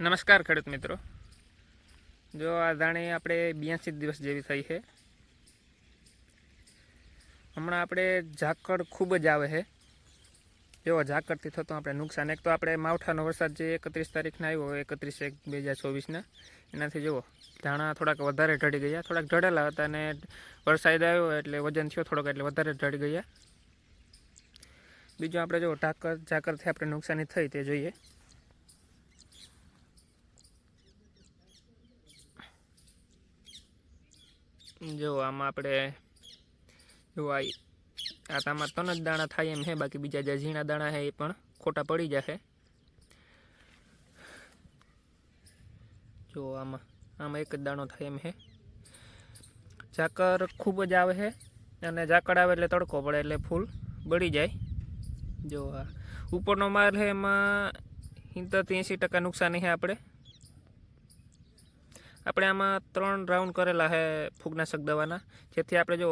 નમસ્કાર ખેડૂત મિત્રો. જો આ ધાણી આપણે બ્યાસી દિવસ જેવી થઈ છે. હમણાં આપણે ઝાકળ ખૂબ જ આવે છે. એવો ઝાકળથી થતું આપણે નુકસાન. એક તો આપણે માવઠાનો વરસાદ જે એકત્રીસ તારીખના આવ્યો એકત્રીસ એક બે હજાર ચોવીસના. એનાથી જુઓ, ધાણા થોડાક વધારે ઢળી ગયા. થોડાક ઢળેલા હતા અને વરસાદ આવ્યો એટલે વજન થયો થોડોક એટલે વધારે ઢળી ગયા. બીજું આપણે જો ઢાકર ઝાકરથી આપણે નુકસાની થઈ તે જોઈએ. જો, આમાં આપણે જો આ આમાં ત્રણ જ દાણા થાય એમ છે બાકી બીજા જે ઝીણા દાણા છે એ પણ ખોટા પડી જશે જો, આમાં આમાં એક જ દાણો થાય એમ છે ઝાકર ખૂબ જ આવે છે અને ઝાકળ આવે એટલે તડકો પડે એટલે ફૂલ બળી જાય. જો આ ઉપરનો માલ છે એમાં સિત્તેરથી એંસી ટકા નુકસાની છે આપણે. આપણે આમાં ત્રણ રાઉન્ડ કરેલા છે ફૂગનાશક દવાના. જેથી આપણે જો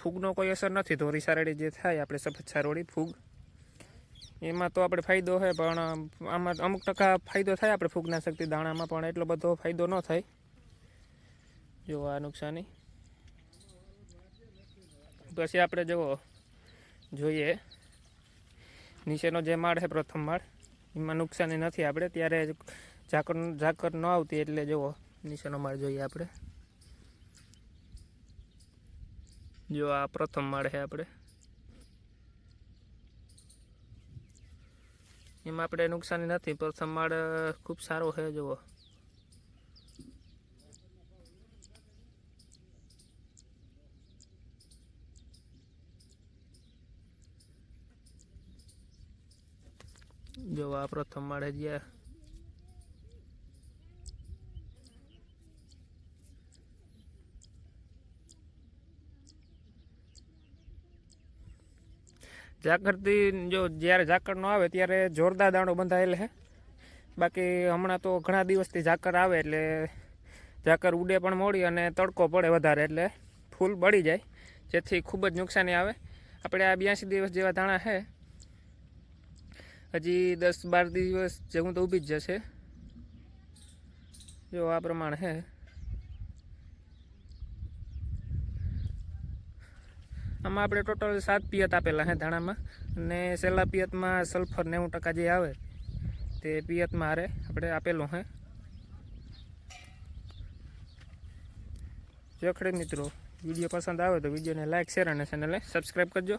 ફૂગનો કોઈ અસર નથી, ધોરી સારડી જે થાય, આપણે સફેદ સારોડી, ફૂગ. એમાં તો આપણે ફાયદો છે પણ આમાં અમુક ટકા ફાયદો થાય આપણે ફૂગનાશકથી દાણામાં, પણ એટલો બધો ફાયદો ન થાય. જો આ નુકસાની. પછી આપણે જુઓ જોઈએ, નીચેનો જે માળ છે પ્રથમ માળ, એમાં નુકસાની નથી આપણે, ત્યારે ઝાકર ઝાકર ન આવતી એટલે જુઓ નીચેનો માળ જોઈએ આપણે. જો આ પ્રથમ માળ છે આપણે. એમાં આપણે નુકસાની નથી, પ્રથમ માળ ખૂબ સારો છે, જુઓ. જો આ પ્રથમ માળે જ્યાં ઝાકરથી જો જ્યારે ઝાકળનો આવે ત્યારે જોરદાર દાણો બંધાયેલ છે. બાકી હમણાં તો ઘણા દિવસથી ઝાકર આવે એટલે ઝાકર ઉડે પણ મોડી અને તડકો પડે વધારે એટલે ફૂલ બળી જાય. જેથી ખૂબ જ નુકસાની આવે. આપણે આ બ્યાસી દિવસ જેવા દાણા છે. હજી દસ બાર દિવસ જેવું તો ઊભી જ જશે. જો આ પ્રમાણે છે. આમાં આપણે ટોટલ સાત પિયત આપેલા છે ધાણામાં. અને છેલ્લા પિયતમાં સલ્ફર નેવું ટકા જે આવે, તે પિયતમાં હારે આપણે આપેલું છે જો મિત્રો, વીડિયો પસંદ આવે તો વિડીયોને લાઇક શેર અને ચેનલને સબસ્ક્રાઈબ કરજો.